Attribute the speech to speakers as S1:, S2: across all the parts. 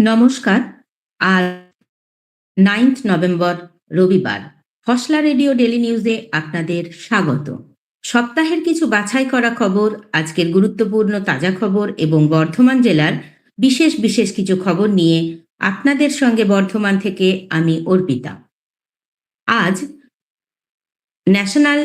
S1: নমস্কার আর ninth November রবিবার। ফসলা radio daily নিউজে আপনাদের স্বাগত। সপ্তাহের কিছু বাছাই করা খবর, আজকের গুরুত্বপূর্ণ তাজা খবর এবং বর্ধমান জেলার বিশেষ বিশেষ কিছু খবর নিয়ে আপনাদের সঙ্গে বর্ধমান থেকে আমি অর্পিতা। আজ ন্যাশনাল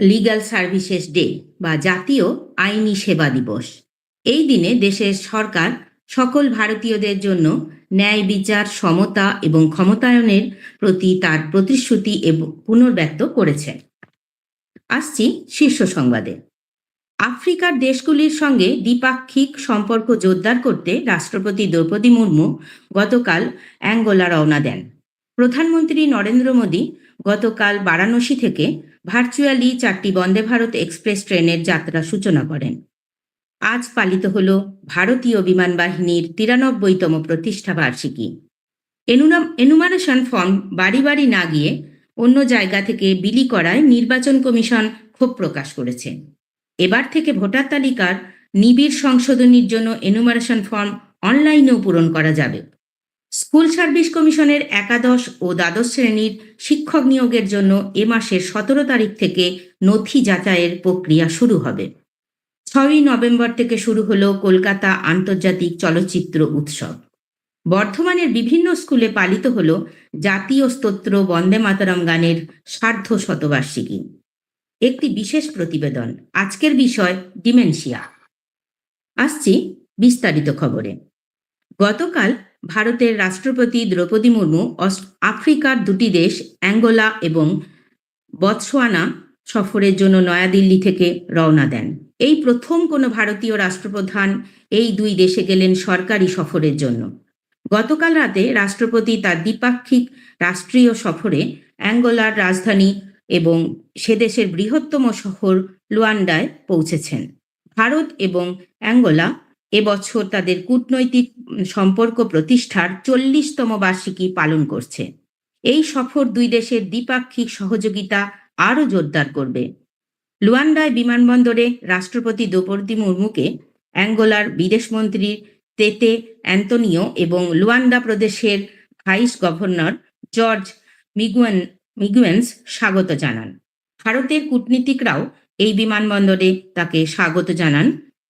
S1: লিগ্যাল সার্ভিসেস ডে বা জাতীয় আইনি সেবা দিবস। এই দিনে দেশের সরকার সকল ভারতীয়দের জন্য ন্যায় বিচার, সমতা এবং ক্ষমতায়নের প্রতি তার প্রতিশ্রুতি এবং, পুনর্ব্যক্ত করেছে। আসছি শীর্ষ সংবাদে। আফ্রিকার দেশগুলির সঙ্গে দ্বিপাক্ষিক সম্পর্ক জোরদার করতে রাষ্ট্রপতি দ্রৌপদী মুর্মু গতকাল অ্যাঙ্গোলা রওনা দেন। প্রধানমন্ত্রী নরেন্দ্র মোদী গতকাল বারাণসী থেকে ভার্চুয়ালি চারটি বন্দে ভারত এক্সপ্রেস ট্রেনের যাত্রা সূচনা করেন। আজ পালিত হল ভারতীয় বিমান বাহিনীর তিরানব্বইতম প্রতিষ্ঠা বার্ষিকী। এনুমারেশন ফর্ম বাড়ি বাড়ি না গিয়ে অন্য জায়গা থেকে বিলি করায় নির্বাচন কমিশন ক্ষোভ প্রকাশ করেছে। এবার থেকে ভোটার তালিকার নিবিড় সংশোধনীর জন্য এনুমারেশন ফর্ম অনলাইনেও পূরণ করা যাবে। স্কুল সার্ভিস কমিশনের একাদশ ও দ্বাদশ শ্রেণির শিক্ষক নিয়োগের জন্য এ মাসের সতেরো তারিখ থেকে নথি যাচাইয়ের প্রক্রিয়া শুরু হবে। ছয়ই নভেম্বর থেকে শুরু হলো কলকাতা আন্তর্জাতিক চলচ্চিত্র উৎসব। বর্ধমানের বিভিন্ন স্কুলে পালিত হল জাতীয় স্তোত্র বন্দে মাতরম গানের সার্ধ শতবার্ষিকী। একটি বিশেষ প্রতিবেদন, আজকের বিষয় ডিমেনশিয়া। আসছি বিস্তারিত খবরে। গতকাল ভারতের রাষ্ট্রপতি দ্রৌপদী মুর্মু আফ্রিকার দুটি দেশ, অ্যাঙ্গোলা এবং বতসোয়ানা সফরের জন্য নয়াদিল্লি থেকে রওনা দেন। এই প্রথম কোনো ভারতীয় রাষ্ট্রপ্রধান এই দুই দেশে গেলেন সরকারি সফরের জন্য। গতকাল রাতে রাষ্ট্রপতি তার দ্বিপাক্ষিক রাষ্ট্রীয় সফরে অ্যাঙ্গোলার রাজধানী এবং সে দেশের বৃহত্তম শহর লুয়ান্ডায় পৌঁছেছেন। ভারত এবং অ্যাঙ্গোলা এবছর তাদের কূটনৈতিক সম্পর্ক প্রতিষ্ঠার চল্লিশতম বার্ষিকী পালন করছে। এই সফর দুই দেশের দ্বিপাক্ষিক সহযোগিতা আরও জোরদার করবে। লুয়ান্ডায় বিমানবন্দরে রাষ্ট্রপতি দ্রৌপদী মুর্মুকে, অ্যাঙ্গোলার বিদেশমন্ত্রী তেতে অ্যান্তনিও এবং লুয়ান্ডা প্রদেশের ভাইস গভর্নর জর্জ মিগুয়েন, মিগুয়েন্স স্বাগত জানান। ভারতের কূটনীতিকরাও এই বিমানবন্দরে তাকে স্বাগত জানান।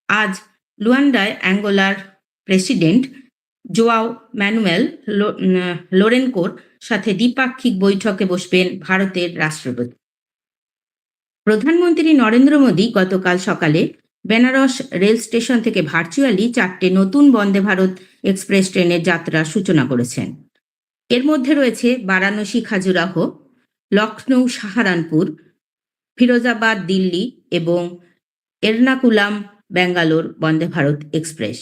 S1: আজ লুয়ান্ডায় অ্যাঙ্গোলার প্রেসিডেন্ট জোয়াও ম্যানুয়েল লোরেনকোর সাথে দ্বিপাক্ষিক বৈঠকে বসবেন ভারতের রাষ্ট্রপতি। প্রধানমন্ত্রী নরেন্দ্র মোদী গতকাল সকালে বেনারস রেল স্টেশন থেকে ভার্চুয়ালি চারটে নতুন বন্দে ভারত এক্সপ্রেস ট্রেনের যাত্রা সূচনা করেছেন। এর মধ্যে রয়েছে বারাণসী খাজুরাহ লখনৌ সাহারানপুর, ফিরোজাবাদ দিল্লি এবং এর্নাকুলাম ব্যাঙ্গালোর বন্দে ভারত এক্সপ্রেস।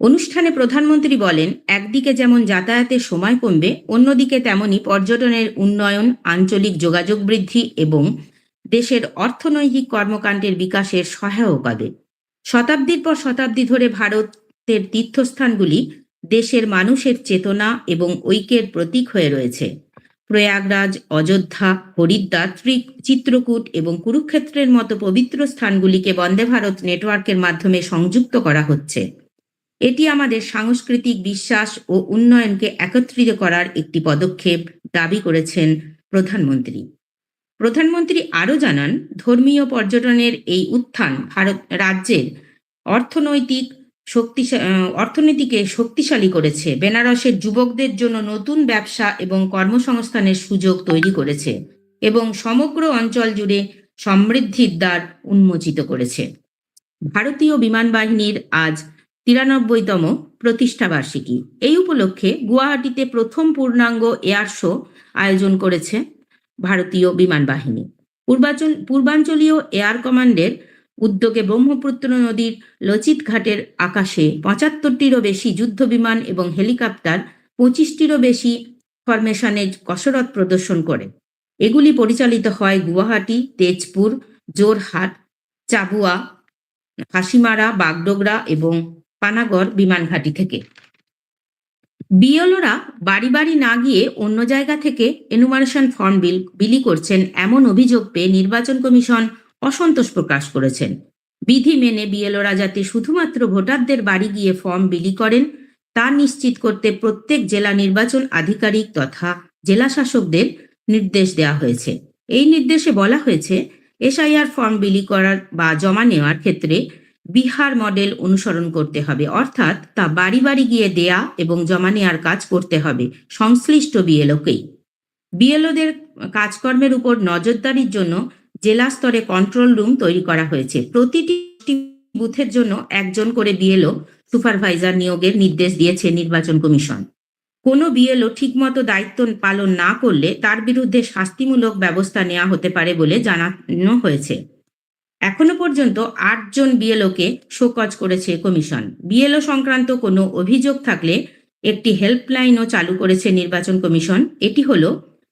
S1: অনুষ্ঠানে প্রধানমন্ত্রী বলেন, একদিকে যেমন যাতায়াতের সময় কমবে, অন্যদিকে তেমনি পর্যটনের উন্নয়ন, আঞ্চলিক যোগাযোগ বৃদ্ধি এবং দেশের অর্থনৈতিক কর্মকাণ্ডের বিকাশের সহায়ক হবে। শতাব্দীর পর শতাব্দী ধরে ভারতের তীর্থস্থানগুলি দেশের মানুষের চেতনা এবং ঐক্যের প্রতীক হয়ে রয়েছে। প্রয়াগরাজ, অযোধ্যা, হরিদ্বার চিত্রকূট এবং কুরুক্ষেত্রের মতো পবিত্র স্থানগুলিকে বন্দে ভারত নেটওয়ার্কের মাধ্যমে সংযুক্ত করা হচ্ছে। এটি আমাদের সাংস্কৃতিক বিশ্বাস ও উন্নয়নকে একত্রিত করার একটি পদক্ষেপ দাবি করেছেন প্রধানমন্ত্রী। প্রধানমন্ত্রী আরও জানান, ধর্মীয় পর্যটনের এই উত্থান ভারত রাজ্যের অর্থনৈতিক শক্তি, অর্থনীতিকে শক্তিশালী করেছে। বেনারসের যুবকদের জন্য নতুন ব্যবসা এবং কর্মসংস্থানের সুযোগ তৈরি করেছে এবং সমগ্র অঞ্চল জুড়ে সমৃদ্ধির দ্বার উন্মোচিত করেছে। ভারতীয় বিমান বাহিনীর আজ তিরানব্বইতম প্রতিষ্ঠা বার্ষিকী। এই উপলক্ষে গুয়াহাটিতে প্রথম পূর্ণাঙ্গ এয়ার শো আয়োজন করেছে ভারতীয় বিমান বাহিনী। পূর্বাচল পূর্বাঞ্চলীয় এয়ার কমান্ডের উদ্যোগে ব্রহ্মপুত্র নদীর লচিত ঘাটের আকাশে পঁচাত্তরটিরও বেশি যুদ্ধ বিমান এবং হেলিকপ্টার পঁচিশটিরও বেশি ফরমেশনে কসরত প্রদর্শন করে। এগুলি পরিচালিত হয় গুয়াহাটি, তেজপুর জোরহাট চাবুয়া, হাসিমারা, বাগডোগরা এবং পানাগড় বিমান ঘাঁটি থেকে। বিএলওরা বাড়ি বাড়ি না গিয়ে অন্য জায়গা থেকে এনুমারেশন ফর্ম বিল, বিলি করছেন এমন অভিযোগ পেয়ে নির্বাচন কমিশন অসন্তোষ প্রকাশ করেছেন। বিধি মেনে বিএলওরা যাতে শুধুমাত্র ভোটারদের বাড়ি গিয়ে ফর্ম বিলি করেন, তা নিশ্চিত করতে প্রত্যেক জেলা নির্বাচন আধিকারিক তথা জেলা শাসকদের নির্দেশ দেওয়া হয়েছে। এই নির্দেশে বলা হয়েছে, এসআইআর ফর্ম বিলি করার বা জমা নেওয়ার ক্ষেত্রে বিহার মডেল অনুসরণ করতে হবে। অর্থাৎ তা বাড়ি বাড়ি গিয়ে দেয়া এবং জমা নেওয়ার কাজ করতে হবে। সংশ্লিষ্ট বিএলওকেই। বিএলওদের কাজকর্মের উপর নজরদারির জন্য জেলা স্তরে কন্ট্রোল রুম তৈরি করা হয়েছে। প্রতিটি বুথের জন্য একজন করে বিএলও সুপারভাইজার নিয়োগের নির্দেশ দিয়েছে নির্বাচন কমিশন। কোনো বিএলও ঠিকমতো দায়িত্ব পালন না করলে তার বিরুদ্ধে শাস্তিমূলক ব্যবস্থা নেওয়া হতে পারে বলে জানানো হয়েছে। এখনও পর্যন্ত আটজন বিএলওকে শোকজ করেছে কমিশন। বিএলও সংক্রান্ত কোনো অভিযোগ থাকলে একটি হেল্পলাইনও চালু করেছে নির্বাচন কমিশন। এটি হল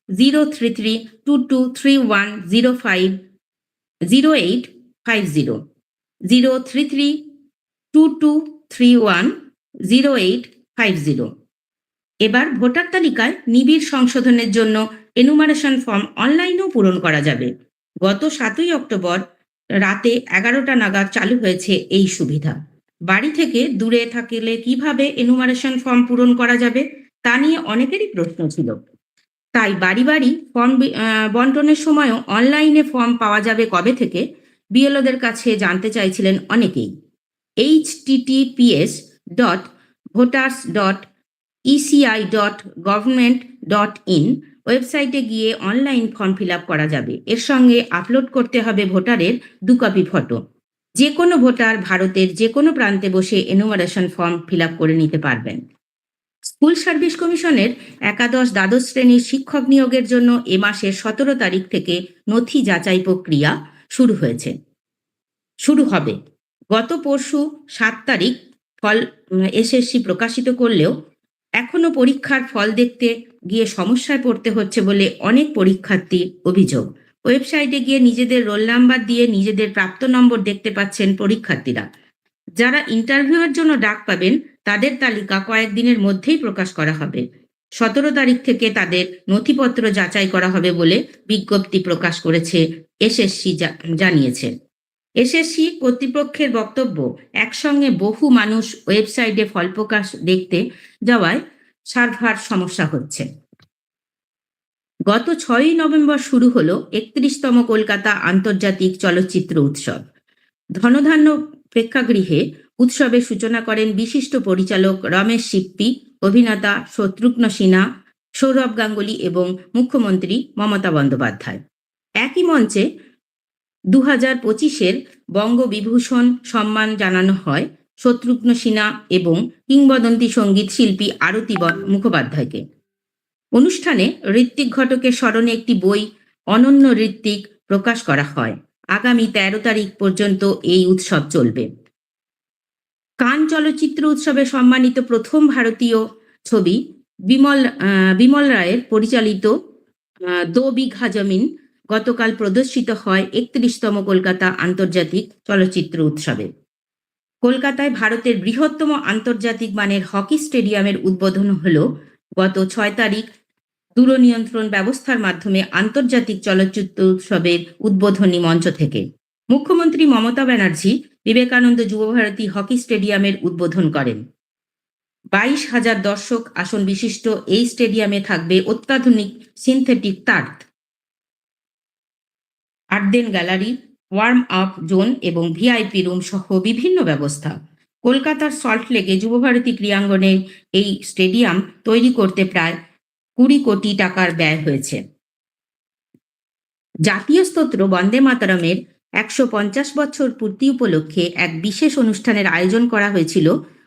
S1: zero three three two two three one zero five zero eight five zero zero three three two two three one zero eight five zero. এবার ভোটার তালিকায় নিবিড় সংশোধনের জন্য এনুমারেশন ফর্ম অনলাইনেও পূরণ করা যাবে। গত সাতই অক্টোবর রাতে এগারোটা নাগাদ চালু হয়েছে এই সুবিধা। বাড়ি থেকে দূরে থাকলে কীভাবে এনুমারেশন ফর্ম পূরণ করা যাবে, তা নিয়ে অনেকেরই প্রশ্ন ছিল। তাই বাড়ি বাড়ি ফর্ম বন্টনের সময়ও অনলাইনে ফর্ম পাওয়া যাবে কবে থেকে, বিএলওদের কাছে জানতে চাইছিলেন অনেকেই। H TTPS dot voters dot ECI dot government dot in ওয়েবসাইটে গিয়ে অনলাইন ফর্ম ফিল করা যাবে। এর সঙ্গে আপলোড করতে হবে ভোটারের দু কপি ফটো। যে কোনো ভোটার ভারতের যে কোনো প্রান্তে বসে এনুমারেশন ফর্ম ফিল করে নিতে পারবেন। স্কুল সার্ভিস কমিশনের একাদশ দ্বাদশ শ্রেণির শিক্ষক নিয়োগের জন্য এ মাসের সতেরো তারিখ থেকে নথি যাচাই প্রক্রিয়া শুরু হয়েছে। শুরু হবে। গত পরশু সাত তারিখ ফল এসএসসি প্রকাশিত করলেও এখনও পরীক্ষার ফল দেখতে গিয়ে সমস্যায় পড়তে হচ্ছে বলে অনেক পরীক্ষার্থী অভিযোগ। ওয়েবসাইটে গিয়ে নিজেদের রোল নাম্বার দিয়ে নিজেদের প্রাপ্ত নম্বর দেখতে পাচ্ছেন পরীক্ষার্থীরা। যারা ইন্টারভিউয়ের জন্য ডাক পাবেন, তাদের তালিকা কয়েকদিনের মধ্যেই প্রকাশ করা হবে। সতেরো তারিখ থেকে তাদের নথিপত্র যাচাই করা হবে বলে বিজ্ঞপ্তি প্রকাশ করেছে এসএসসি জানিয়েছে। এসএসসি কর্তৃপক্ষের বক্তব্য, একসঙ্গে বহু মানুষ ওয়েবসাইটে ফল প্রকাশ দেখতে যাওয়ায় সার্ভার সমস্যা হচ্ছে। গত ছয়ই নভেম্বর শুরু হলো একত্রিশতম কলকাতা আন্তর্জাতিক চলচ্চিত্র উৎসব। ধনধান্য প্রেক্ষাগৃহে উৎসবের সূচনা করেন বিশিষ্ট পরিচালক রমেশ সিপ্পি, অভিনেতা শত্রুঘ্ন সিনহা, সৌরভ গাঙ্গুলি এবং মুখ্যমন্ত্রী মমতা বন্দ্যোপাধ্যায়। একই মঞ্চে দু হাজার পঁচিশের বঙ্গবিভূষণ সম্মান জানানো হয় শত্রুঘ্ন সিনহা এবং কিংবদন্তি সংগীত শিল্পী আরতি মুখোপাধ্যায়কে। অনুষ্ঠানে ঋত্বিক ঘটকের স্মরণে একটি বই, অনন্য ঋত্বিক, প্রকাশ করা হয়। আগামী তেরো তারিখ পর্যন্ত এই উৎসব চলবে। কান চলচ্চিত্র উৎসবে সম্মানিত প্রথম ভারতীয় ছবি বিমল বিমল রায়ের পরিচালিত দো বিঘা জমিন গতকাল প্রদর্শিত হয় একত্রিশতম কলকাতা আন্তর্জাতিক চলচ্চিত্র উৎসবে। কলকাতায় ভারতের বৃহত্তম আন্তর্জাতিক মানের হকি স্টেডিয়ামের উদ্বোধন হল গত ছয় তারিখ। দূরনিয়ন্ত্রণ ব্যবস্থার মাধ্যমে আন্তর্জাতিক চলচ্চিত্র উৎসবের উদ্বোধনী মঞ্চ থেকে। মুখ্যমন্ত্রী মমতা ব্যানার্জি বিবেকানন্দ যুবভারতী হকি স্টেডিয়ামের উদ্বোধন করেন। বাইশ হাজার দর্শক আসন বিশিষ্ট এই স্টেডিয়ামে থাকবে অত্যাধুনিক সিনথেটিক তার্থ আর্দেন গ্যালারি, ওয়ার্ম আপ জোন এবং ভিআইপি রুম সহ বিভিন্ন ব্যবস্থা। কলকাতার সল্টলেকে যুবভারতী ক্রীড়াঙ্গনে এই স্টেডিয়াম তৈরি করতে প্রায় কুড়ি কোটি টাকার ব্যয় হয়েছে। জাতীয় স্তোত্র বন্দে মাতারমের একশো পঞ্চাশ বছর পূর্তি উপলক্ষে এক বিশেষ অনুষ্ঠানের আয়োজন করা হয়েছিল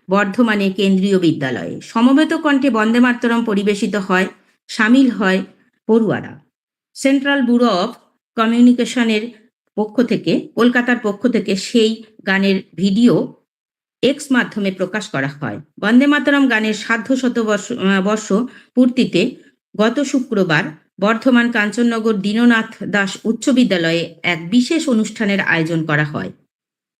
S1: বর্ধমানে কেন্দ্রীয় বিদ্যালয়ে। সমবেত কণ্ঠে বন্দে মাতরম পরিবেশিত হয়, সামিল হয় পড়ুয়ারা। সেন্ট্রাল ব্যুরো অফ কমিউনিকেশনের পক্ষ থেকে, কলকাতার পক্ষ থেকে সেই গানের ভিডিও এক্স মাধ্যমে প্রকাশ করা হয়। বন্দে মাতারাম গানের সাধ্য শত বর্ষ বর্ষ পূর্তিতে গত শুক্রবার বর্ধমান কাঞ্চননগর দীননাথ দাস উচ্চ বিদ্যালয়ে এক বিশেষ অনুষ্ঠানের আয়োজন করা হয়।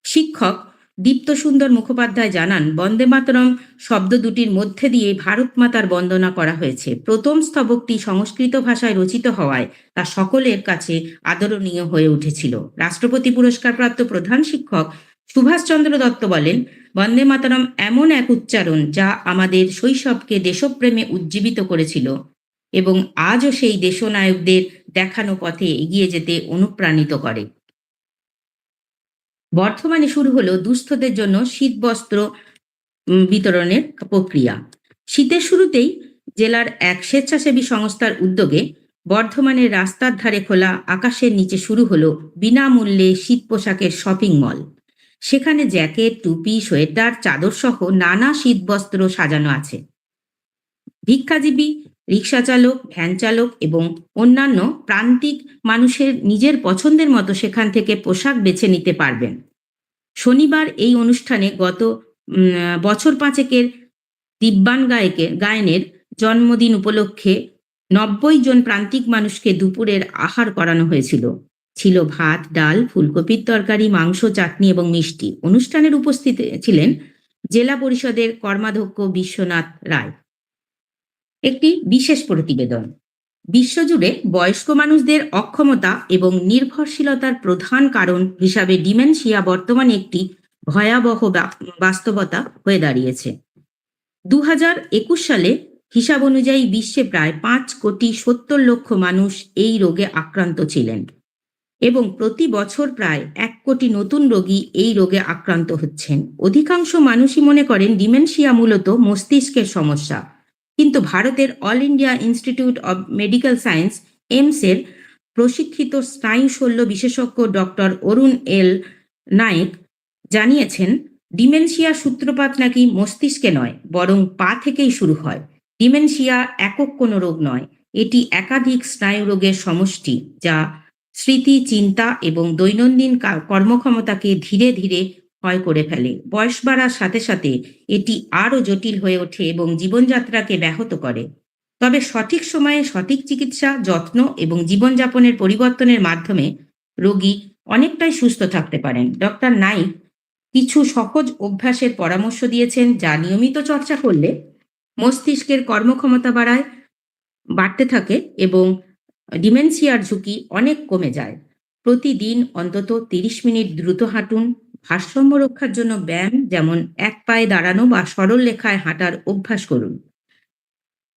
S1: শিক্ষক দীপ্ত সুন্দর মুখোপাধ্যায় জানান, বন্দে মাতরম শব্দ দুটির মধ্যে দিয়ে ভারত মাতার বন্দনা করা হয়েছে। প্রথম স্তবকটি সংস্কৃত ভাষায় রচিত হওয়ায় তা সকলের কাছে আদরণীয় হয়ে উঠেছিল। রাষ্ট্রপতি পুরস্কারপ্রাপ্ত প্রধান শিক্ষক সুভাষচন্দ্র দত্ত বলেন, বন্দে মাতরম এমন এক উচ্চারণ যা আমাদের শৈশবকে দেশপ্রেমে উজ্জীবিত করেছিল এবং আজও সেই দেশনায়কদের দেখানো পথে এগিয়ে যেতে অনুপ্রাণিত করে। বর্তমানে শুরু হলো দুস্থদের জন্য শীতবস্ত্র বিতরণের প্রক্রিয়া। শীতের শুরুতেই জেলার এক স্বেচ্ছাসেবী সংস্থার উদ্যোগে বর্ধমানের রাস্তার ধারে খোলা আকাশের নিচে শুরু হলো বিনামূল্যে শীত পোশাকের শপিং মল। সেখানে জ্যাকেট, টুপি, সোয়েটার, চাদর সহ নানা শীতবস্ত্র সাজানো আছে। ভিক্ষাজীবী রিক্সা চালক, ভ্যান চালক এবং অন্যান্য প্রান্তিক মানুষের নিজের পছন্দের মতো সেখান থেকে পোশাক বেছে নিতে পারবেন। শনিবার এই অনুষ্ঠানে গত বছর পাঁচেকের দিব্যান গায়কের গায়নের জন্মদিন উপলক্ষে নব্বই জন প্রান্তিক মানুষকে দুপুরের আহার করানো হয়েছিল। ছিল ভাত, ডাল, ফুলকপির তরকারি, মাংস, চাটনি এবং মিষ্টি। অনুষ্ঠানের উপস্থিত ছিলেন জেলা পরিষদের কর্মাধ্যক্ষ বিশ্বনাথ রায়। একটি বিশেষ প্রতিবেদন। বিশ্বজুড়ে বয়স্ক মানুষদের অক্ষমতা এবং নির্ভরশীলতার প্রধান কারণ হিসাবে ডিমেনশিয়া বর্তমানে একটি ভয়াবহ বাস্তবতা হয়ে দাঁড়িয়েছে। দু একুশ সালে হিসাব অনুযায়ী বিশ্বে প্রায় পাঁচ কোটি সত্তর লক্ষ মানুষ এই রোগে আক্রান্ত ছিলেন এবং প্রতি বছর প্রায় এক কোটি নতুন রোগী এই রোগে আক্রান্ত হচ্ছেন। অধিকাংশ মানুষই মনে করেন ডিমেনশিয়া মূলত মস্তিষ্কের সমস্যা। কিন্তু ভারতের all India institute of medical science এমসের প্রশিক্ষিত স্নায়ু শল্য বিশেষজ্ঞ ডক্টর অরুণ এল নায়েক জানিয়েছেন, ডিমেনশিয়া সূত্রপাত নাকি মস্তিষ্কে নয়, বরং পা থেকেই শুরু হয়। ডিমেনশিয়া একক কোনো রোগ নয়, এটি একাধিক স্নায়ু রোগের সমষ্টি, যা স্মৃতি, চিন্তা এবং দৈনন্দিন কর্মক্ষমতাকে ধীরে ধীরে ক্ষয় করে ফেলে। বয়স বাড়ার সাথে সাথে এটি আরও জটিল হয়ে ওঠে এবং জীবনযাত্রাকে ব্যাহত করে। তবে সঠিক সময়ে সঠিক চিকিৎসা, যত্ন এবং জীবনযাপনের পরিবর্তনের মাধ্যমে রোগী অনেকটাই সুস্থ থাকতে পারেন। ডক্টর নাইক কিছু সহজ অভ্যাসের পরামর্শ দিয়েছেন যা নিয়মিত চর্চা করলে মস্তিষ্কের কর্মক্ষমতা বাড়ায়, বাড়তে থাকে এবং ডিমেনশিয়ার ঝুঁকি অনেক কমে যায়। প্রতিদিন অন্তত তিরিশ মিনিট দ্রুত হাঁটুন। ভারসাম্য রক্ষার জন্য ব্যায়াম, যেমন এক পায়ে দাঁড়ানো বা সরল লেখায় হাঁটার অভ্যাস করুন।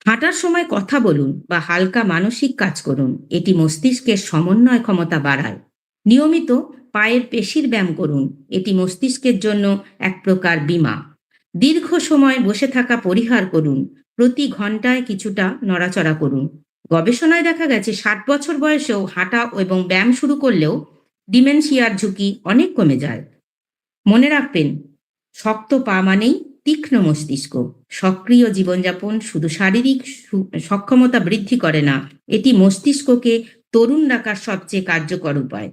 S1: হাঁটার সময় কথা বলুন বা হালকা মানসিক কাজ করুন। এটি মস্তিষ্কের সমন্বয় ক্ষমতা বাড়ায়। নিয়মিত পায়ের পেশির ব্যায়াম করুন। এটি মস্তিষ্কের জন্য এক প্রকার বীমা। দীর্ঘ সময় বসে থাকা পরিহার করুন। প্রতি ঘন্টায় কিছুটা নড়াচড়া করুন। গবেষণায় দেখা গেছে, ষাট বছর বয়সেও হাঁটা এবং ব্যায়াম শুরু করলেও ডিমেনশিয়ার ঝুঁকি অনেক কমে যায়। মনে রাখবেন, শক্ত পা মানেই তীক্ষ্ণ মস্তিষ্ক। সক্রিয় জীবনযাপন শুধু শারীরিক সক্ষমতা বৃদ্ধি করে না, এটি মস্তিষ্ককে তরুণ রাখার সবচেয়ে কার্যকর উপায়।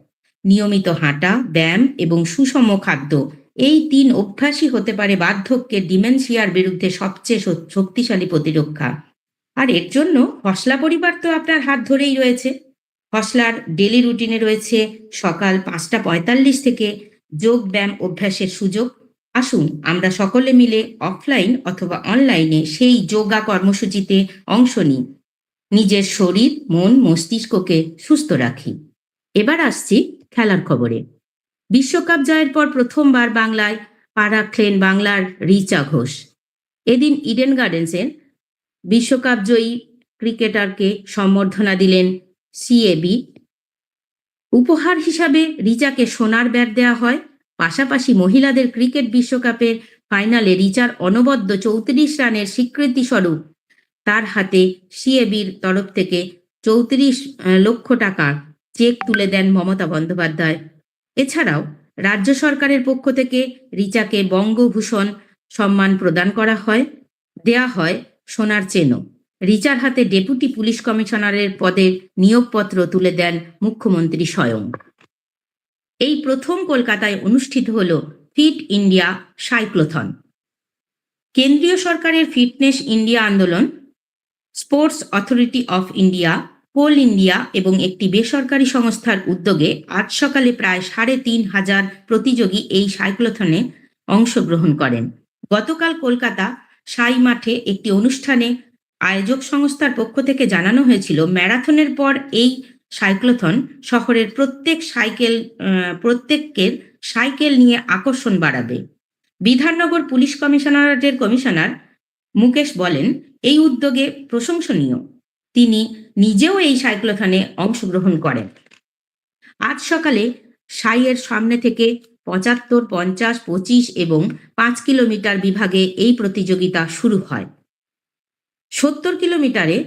S1: নিয়মিত হাঁটা, ব্যায়াম এবং সুষম খাদ্য এই তিন অভ্যাসই হতে পারে বার্ধক্যের ডিমেনশিয়ার বিরুদ্ধে সবচেয়ে শক্তিশালী প্রতিরক্ষা। আর এর জন্য হসলা পরিবার তো আপনার হাত ধরেই রয়েছে। হসলার ডেলি রুটিনে রয়েছে সকাল পাঁচটা পঁয়তাল্লিশ থেকে যোগ ব্যায়াম অভ্যাসের সুযোগ। আসুন, আমরা সকলে মিলে অফলাইন অথবা অনলাইনে সেই যোগা কর্মসূচিতে অংশ নিই। নিজের শরীর, মন, মস্তিষ্ককে সুস্থ রাখি। এবার আসছি খেলার খবরে। বিশ্বকাপ জয়ের পর প্রথমবার বাংলায় পা রাখলেন বাংলার রিচা ঘোষ। এদিন ইডেন গার্ডেন্সের বিশ্বকাপ জয়ী ক্রিকেটারকে সম্বর্ধনা দিলেন সিএবি উপহার হিসাবে রিচাকে সোনার ব্যাট দেওয়া হয়, পাশাপাশি মহিলাদের ক্রিকেট বিশ্বকাপের ফাইনালে রিচার অনবদ্য চৌত্রিশ রানের স্বীকৃতি স্বরূপ তার হাতে সিএবির তরফ থেকে চৌত্রিশ লক্ষ টাকা চেক তুলে দেন মমতা বন্দ্যোপাধ্যায়। এছাড়াও রাজ্য সরকারের পক্ষ থেকে রিচাকে বঙ্গভূষণ সম্মান প্রদান করা হয়, দেয়া হয় সোনার চেনও রিচার হাতে ডেপুটি পুলিশ কমিশনারের পদের নিয়োগপত্র তুলে দেন মুখ্যমন্ত্রী স্বয়ং। এই প্রথম কলকাতায় অনুষ্ঠিত হল ফিট ইন্ডিয়া সাইক্লোথন। কেন্দ্রীয় সরকারের ফিটনেস ইন্ডিয়া আন্দোলন, sports authority of India coal India এবং একটি বেসরকারি সংস্থার উদ্যোগে আজ সকালে প্রায় সাড়ে তিন হাজার প্রতিযোগী এই সাইক্লোথনে অংশগ্রহণ করেন। গতকাল কলকাতা সাই মাঠে একটি অনুষ্ঠানে আয়োজক সংস্থার পক্ষ থেকে জানানো হয়েছিল, ম্যারাথনের পর এই সাইক্লোথন শহরের প্রত্যেক সাইকেল প্রত্যেকের সাইকেল নিয়ে আকর্ষণ বাড়াবে। বিধাননগর পুলিশ কমিশনারেটের কমিশনার মুকেশ বলেন, এই উদ্যোগে প্রশংসনীয়। তিনি নিজেও এই সাইক্লোথনে অংশগ্রহণ করেন। আজ সকালে সাইয়ের সামনে থেকে পঁচাত্তর, পঞ্চাশ, পঁচিশ এবং পাঁচ কিলোমিটার বিভাগে এই প্রতিযোগিতা শুরু হয়। সত্তর কিলোমিটারে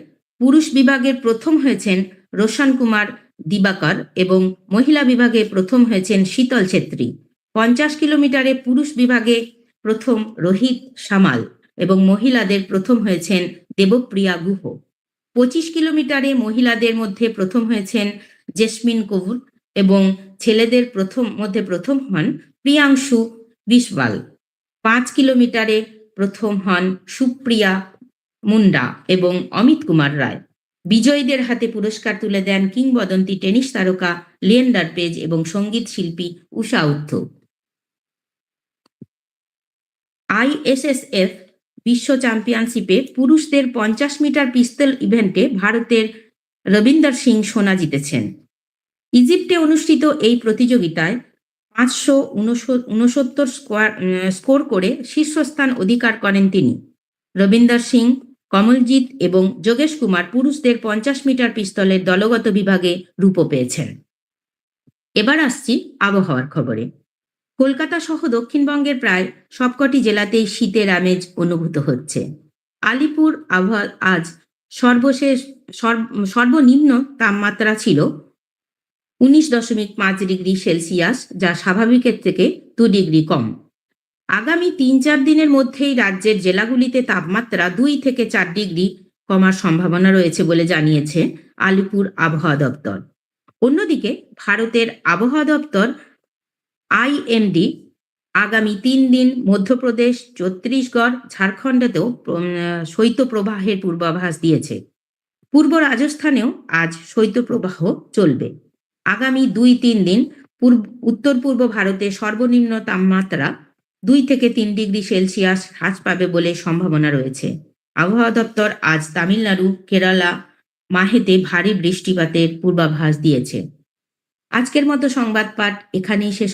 S1: পুরুষ বিভাগের প্রথম হয়েছেন রোশন কুমার দিবাকর এবং মহিলা বিভাগে প্রথম হয়েছেন শীতল ছেত্রী। পঞ্চাশ কিলোমিটারে পুরুষ বিভাগে প্রথম রোহিত সামাল এবং মহিলাদের প্রথম হয়েছেন দেবপ্রিয়া গুহ। পঁচিশ কিলোমিটারে মহিলাদের মধ্যে প্রথম হয়েছেন জেসমিন কবুর এবং ছেলেদের প্রথম, মধ্যে প্রথম হন প্রিয়াংশু বিশওয়াল। পাঁচ কিলোমিটারে প্রথম হন সুপ্রিয়া মুন্ডা এবং অমিত কুমার রায়। বিজয়ীদের হাতে পুরস্কার তুলে দেন কিংবদন্তি টেনিস তারকা লিয়েন্ডার পেজ এবং সংগীত শিল্পী উষা উত্থ আইএসএসএফ বিশ্ব চ্যাম্পিয়নশিপে পুরুষদের পঞ্চাশ মিটার পিস্তল ইভেন্টে ভারতের রবীন্দর সিং সোনা জিতেছেন। ইজিপ্টে অনুষ্ঠিত এই প্রতিযোগিতায় পাঁচশো উনসত্তর স্কোয়ার স্কোর করে শীর্ষস্থান অধিকার করেন তিনি। রবীন্দর সিং, কমলজিৎ এবং যোগেশ কুমার পুরুষদের পঞ্চাশ মিটার পিস্তলের দলগত বিভাগে রূপ পেয়েছেন। এবার আসছি আবহাওয়ার খবরে। কলকাতা সহ দক্ষিণবঙ্গের প্রায় সবকটি জেলাতেই শীতের আমেজ অনুভূত হচ্ছে। আলিপুর আবহাওয়া আজ সর্বশেষ সর্বনিম্ন তাপমাত্রা ছিল উনিশ দশমিক পাঁচ ডিগ্রি সেলসিয়াস, যা স্বাভাবিকের থেকে দু ডিগ্রি কম। আগামী তিন চার দিনের মধ্যেই রাজ্যের জেলাগুলিতে তাপমাত্রা দুই থেকে চার ডিগ্রি কমার সম্ভাবনা রয়েছে বলে জানিয়েছে আলিপুর আবহাওয়া দপ্তর। অন্যদিকে ভারতের আবহাওয়া দপ্তর আইএমডি আগামী তিন দিন মধ্যপ্রদেশ, ছত্তিশগড়, ঝাড়খণ্ডেতেও শৈত্যপ্রবাহের পূর্বাভাস দিয়েছে। পূর্ব রাজস্থানেও আজ শৈত্যপ্রবাহ চলবে। আগামী দুই তিন দিন পূর্ব, উত্তর পূর্ব ভারতে সর্বনিম্ন তাপমাত্রা দুই থেকে তিন ডিগ্রি সেলসিয়াস হ্রাস পাবে বলে সম্ভাবনা রয়েছে। আবহাওয়া দপ্তর আজ তামিলনাড়ু, কেরালা মাহেতে ভারী বৃষ্টিপাতের পূর্বাভাস দিয়েছে। আজকের মতো সংবাদ পাঠ এখানেই শেষ